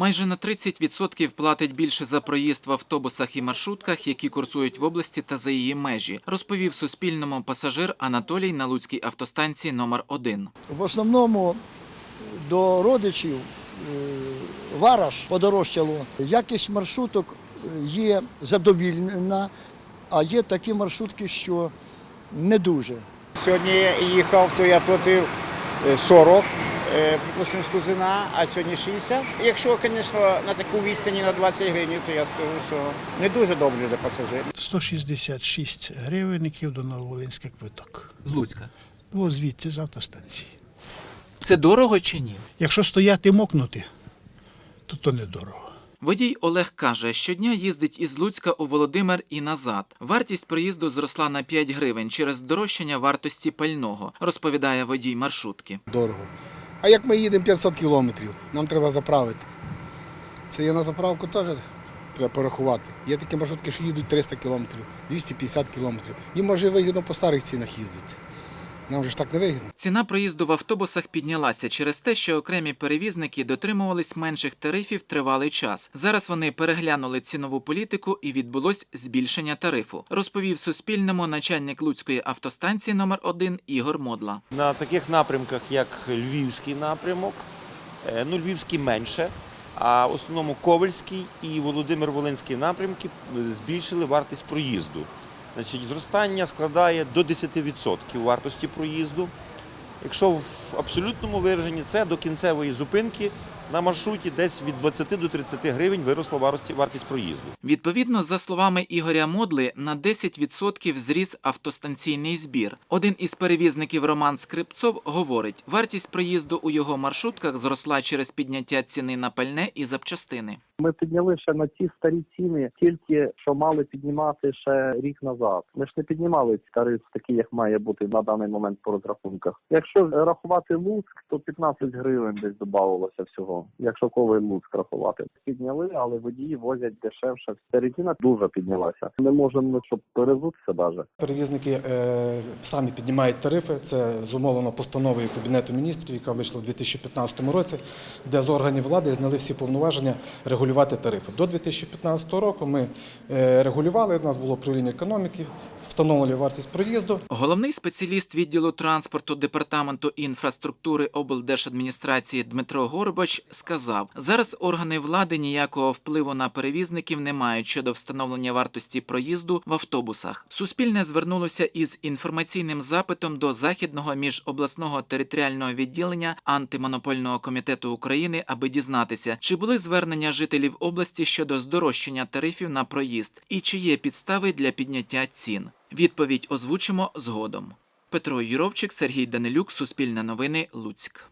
Майже на 30% платить більше за проїзд в автобусах і маршрутках, які курсують в області та за її межі, розповів Суспільному пасажир Анатолій на Луцькій автостанції номер 1 В основному до родичів е, вараж подорожчало. Якість маршруток е, є задовільна, а є такі маршрутки, що не дуже. Сьогодні я їхав, то я платив е, 40, е, припустимо, з Кузина, а сьогодні 60. Якщо, звісно, на таку відстані на 20 гривень, то я скажу, що не дуже добре для пасажирів. 166 гривенників до Нововолинська квиток. з Луцька. Бо звідти з автостанції. Це дорого чи ні? Якщо стояти мокнути, то то недорого. Водій Олег каже, щодня їздить із Луцька у Володимир і назад. Вартість проїзду зросла на 5 гривень через здорожчання вартості пального, розповідає водій маршрутки. дорого. А як ми їдемо 500 кілометрів, нам треба заправити. Це є на заправку теж треба порахувати. Є такі маршрутки, що їдуть 300 кілометрів, 250 кілометрів. Їм може вигідно по старих цінах їздити. Нам же ж так не вигідно. Ціна проїзду в автобусах піднялася через те, що окремі перевізники дотримувались менших тарифів тривалий час. Зараз вони переглянули цінову політику і відбулось збільшення тарифу. Розповів Суспільному начальник Луцької автостанції номер 1 Ігор Модла. На таких напрямках, як Львівський напрямок, е, ну Львівський менше, а в основному Ковальський і Володимир Волинський напрямки збільшили вартість проїзду. Значить, зростання складає до 10% вартості проїзду. Якщо в абсолютному вираженні це до кінцевої зупинки на маршруті десь від 20 до 30 гривень виросла вартість- вартість проїзду. Відповідно, за словами Ігоря Модли, на 10% зріс автостанційний збір. Один із перевізників Роман Скрипцов говорить, вартість проїзду у його маршрутках зросла через підняття ціни на пальне і запчастини. Ми підняли ще на ті старі ціни, тільки що мали піднімати ще рік назад. Ми ж не піднімали ці тариф такий, як має бути на даний момент по розрахунках. Якщо рахувати Луцьк, то 15 гривень десь додавалося всього. Якщо ковий Луцьк рахувати, підняли, але водії возять дешевше. Середина дуже піднялася. Не можемо щоб перезутися навіть. Перевізники е, самі піднімають тарифи. Це зумовлено постановою Кабінету міністрів, яка вийшла у 2015 році, де з органів влади зняли всі повноваження регулювати тарифи. До 2015 року ми е, регулювали. У нас було управління економіки, встановлювали вартість проїзду. Головний спеціаліст відділу транспорту департаменту інфраструктури облдержадміністрації Дмитро Горбач сказав: зараз органи влади ніякого впливу на перевізників не мають щодо встановлення вартості проїзду в автобусах. Суспільне звернулося із інформаційним запитом до західного міжобласного територіального відділення антимонопольного комітету України, аби дізнатися, чи були звернення жителів області щодо здорожчання тарифів на проїзд і чи є підстави для підняття цін. Відповідь озвучимо згодом. Петро Юровчик, Сергій Данилюк, Суспільне новини, Луцьк.